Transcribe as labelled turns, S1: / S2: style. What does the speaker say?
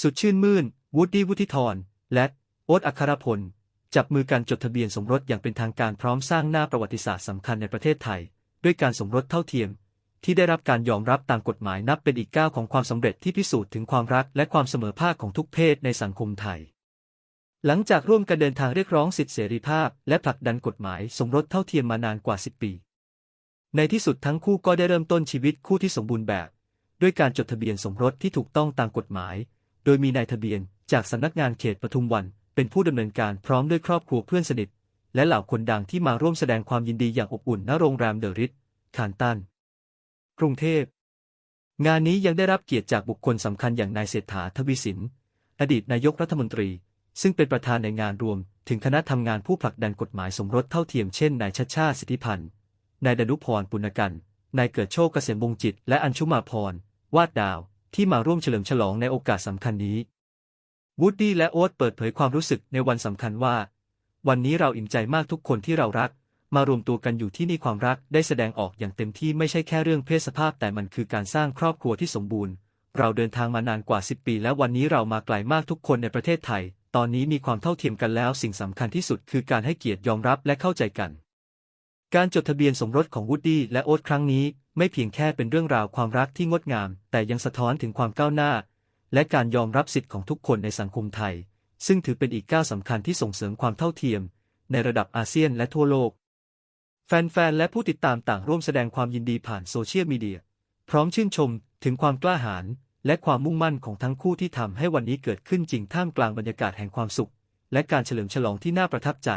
S1: สุดชื่นมื่น วูดดี้วุฒิธร และโอ๊ตอัครพล จับมือกันจดทะเบียนสมรสอย่างเป็นทางการพร้อมสร้างหน้าประวัติศาสตร์สำคัญในประเทศไทย ด้วยการสมรสเท่าเทียม ที่ได้รับการยอมรับตามกฎหมายนับเป็นอีกก้าวของความสำเร็จที่พิสูจน์ถึงความรักและความเสมอภาคของทุกเพศในสังคมไทย หลังจากร่วมกันเดินทางเรียกร้องสิทธิเสรีภาพ และผลักดันกฎหมายสมรสเท่าเทียมมานานกว่า 10 ปี ในที่สุดทั้งคู่ก็ได้เริ่มต้นชีวิตคู่ที่สมบูรณ์แบบ ด้วยการจดทะเบียนสมรสที่ถูกต้องตามกฎหมาย โดยมีนายทะเบียน จากสำนักงานเขตปทุมวัน เป็นผู้ดำเนินการพร้อมด้วยครอบครัวเพื่อนสนิท และเหล่าคนดังที่มาร่วมแสดงความยินดีอย่างอบอุ่นณโรงแรมเดอะริทคานตัน กรุงเทพ งานนี้ยังได้รับเกียรติจากบุคคลสำคัญอย่างนายเศรษฐาทวีสิน อดีตนายกรัฐมนตรี ซึ่งเป็นประธานในงานรวม ถึงคณะทำงานผู้ผลักดันกฎหมายสมรสเท่าเทียมเช่นนายชัชาติสิทธิพันธ์ นายดนุพรปุณกัน นายเกิดโชคเกษมวงจิต และอัญชุมาพร วาดดาว ที่มาร่วมเฉลิมฉลองในโอกาสสำคัญนี้วูดดี้และโอ๊ตเปิดเผยความรู้สึกในวันสำคัญว่า วันนี้เราอิ่มใจมากทุกคนที่เรารัก มารวมตัวกันอยู่ที่นี่ความรักได้แสดงออกอย่างเต็มที่ไม่ใช่แค่เรื่องเพศสภาพ แต่มันคือการสร้างครอบครัวที่สมบูรณ์ เราเดินทางมานานกว่า 10 ปี และวันนี้เรามาไกลมากทุกคนในประเทศไทย ตอนนี้มีความเท่าเทียมกันแล้ว สิ่งสำคัญที่สุดคือการให้เกียรติยอมรับและเข้าใจกัน การจดทะเบียนสมรสของวูดดี้และโอ๊ตครั้งนี้ ไม่เพียงแค่เป็นเรื่องราวความรักที่งดงาม แต่ยังสะท้อนถึงความก้าวหน้า และการยอมรับสิทธิของทุกคนในสังคมไทย ซึ่งถือเป็นอีกก้าวสำคัญที่ส่งเสริมความเท่าเทียม ในระดับอาเซียนและทั่วโลก แฟนๆ และผู้ติดตามต่างร่วมแสดงความยินดีผ่านโซเชียลมีเดีย พร้อมชื่นชมถึงความกล้าหาญและความมุ่งมั่นของทั้งคู่ที่ทำให้วันนี้เกิดขึ้นจริงท่ามกลางบรรยากาศแห่งความสุข และการเฉลิมฉลองที่น่าประทับใจ